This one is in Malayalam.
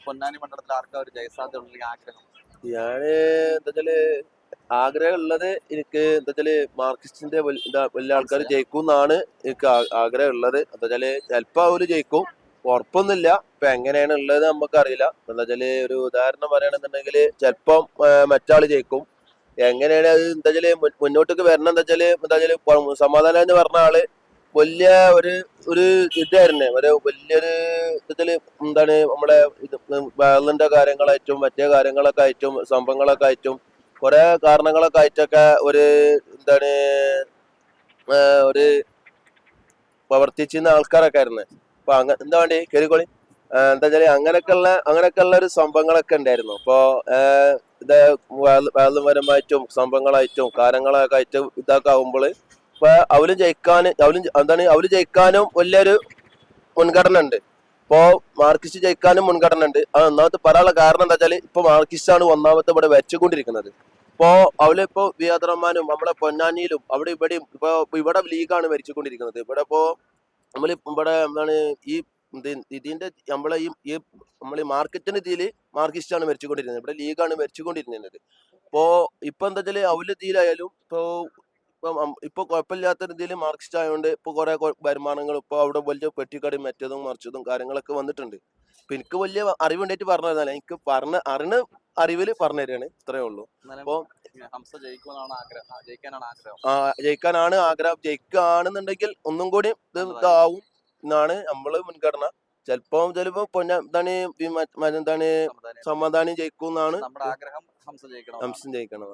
പൊന്നാനി മണ്ഡലത്തിൽ ആർക്കാ ഒരു ജയസാധ്യത ഉണ്ടെങ്കിൽ ആഗ്രഹം? ഞാൻ എന്താച്ചാൽ ആഗ്രഹം ഉള്ളത് എനിക്ക് എന്താ വെച്ചാൽ മാർക്സിസ്റ്റിന്റെ വലിയ ആൾക്കാർ ജയിക്കും എന്നാണ് എനിക്ക് ആഗ്രഹം ഉള്ളത് എന്താ വെച്ചാൽ ചിലപ്പോ അവർ ജയിക്കും. ഉറപ്പൊന്നുമില്ല. ഇപ്പൊ എങ്ങനെയാണ് ഉള്ളത് നമുക്കറിയില്ല. എന്താ വെച്ചാൽ ഒരു ഉദാഹരണം പറയുകയാണെന്നുണ്ടെങ്കിൽ ചിലപ്പം മറ്റാൾ ജയിക്കും. എങ്ങനെയാണ് അത് എന്താ വെച്ചാൽ മുന്നോട്ടേക്ക് വരണം. എന്താ വെച്ചാൽ എന്താ വെച്ചാൽ സമാധാനം എന്ന് പറഞ്ഞ ആൾ വലിയ ഒരു ഒരു ഇതായിരുന്നു. ഒരു വലിയൊരു ഇതിൽ എന്താണ് നമ്മളെ ഇത് വെള്ളന്റെ കാര്യങ്ങളായിട്ടും മറ്റേ കാര്യങ്ങളൊക്കെ ആയിട്ടും സംഭവങ്ങളൊക്കെ ആയിട്ടും കുറെ കാരണങ്ങളൊക്കെ ആയിട്ടൊക്കെ ഒരു എന്താണ് ഒരു പ്രവർത്തിച്ചിരുന്ന ആൾക്കാരൊക്കെ ആയിരുന്നു. അപ്പൊ അങ്ങ എന്താ വേണ്ടി? കയറിക്കോളി എന്താ വെച്ചാൽ അങ്ങനെയൊക്കെ ഉള്ള അങ്ങനെയൊക്കെ ഉള്ള ഒരു സംഭവങ്ങളൊക്കെ ഉണ്ടായിരുന്നു. അപ്പൊ ഇത് പരമായിട്ടും സംഭവങ്ങളായിട്ടും കാര്യങ്ങളൊക്കെ ആയിട്ടും ഇതൊക്കെ ആവുമ്പോൾ ഇപ്പൊ അവർ ജയിക്കാൻ അവർ എന്താണ് അവർ ജയിക്കാനും വലിയൊരു മുൻഗണന ഉണ്ട് ഇപ്പോ മാർക്സിസ്റ്റ് ജയിക്കാനും മുൻഗണന ഉണ്ട് അത് ഒന്നാമത്തെ പറയാനുള്ള കാരണം എന്താ വെച്ചാൽ ഇപ്പൊ മാർക്കിസ്റ്റ് ആണ് ഒന്നാമത്തെ ഇവിടെ വെച്ചുകൊണ്ടിരിക്കുന്നത് ഇപ്പോ അവൽ ഇപ്പോ വിയാദ് റഹ്മാനും നമ്മളെ പൊന്നാനിയിലും അവിടെ ഇവിടെയും ഇപ്പൊ ഇവിടെ ലീഗാണ് മരിച്ചുകൊണ്ടിരിക്കുന്നത് ഇവിടെ ഇപ്പോ നമ്മൾ ഇവിടെ എന്താണ് ഈ ഇത് ഇതിന്റെ നമ്മളെ ഈ ഈ നമ്മളെ മാർക്കറ്റിന്റെ ഇതിൽ മാർക്സിസ്റ്റ് ആണ് മരിച്ചുകൊണ്ടിരുന്നത് ഇവിടെ ലീഗാണ് ഭരിച്ചുകൊണ്ടിരുന്നത്. ഇപ്പോ ഇപ്പൊ എന്താ വെച്ചാൽ അവൽ ഇതിലായാലും ഇപ്പോ ഇപ്പം ഇപ്പൊ കുഴപ്പമില്ലാത്ത രീതിയിൽ മാർക്സിസ്റ്റ് ആയതുകൊണ്ട് ഇപ്പൊ കുറെ വരുമാനങ്ങൾ ഇപ്പൊ അവിടെ വലിയ പെട്ടിക്കടി മറ്റേതും മറിച്ചതും കാര്യങ്ങളൊക്കെ വന്നിട്ടുണ്ട്. ഇപ്പൊ എനിക്ക് വലിയ അറിവുണ്ടായിട്ട് പറഞ്ഞു തരുന്നില്ല എനിക്ക് പറഞ്ഞ അറിഞ്ഞ അറിവിൽ പറഞ്ഞു തരാണ് ഇത്രയേ ഉള്ളൂ. അപ്പൊ ആ, ജയിക്കാനാണ് ആഗ്രഹം. ജയിക്കുകയാണെന്നുണ്ടെങ്കിൽ ഒന്നും കൂടി ഇത് ഇതാവും എന്നാണ് നമ്മൾ മുൻഗണന. ചിലപ്പോ ചിലപ്പോ പൊന്ന എന്താണ് എന്താണ് സമാധാനം. ജയിക്കും എന്നാണ് ഹംസ ജയിക്കണം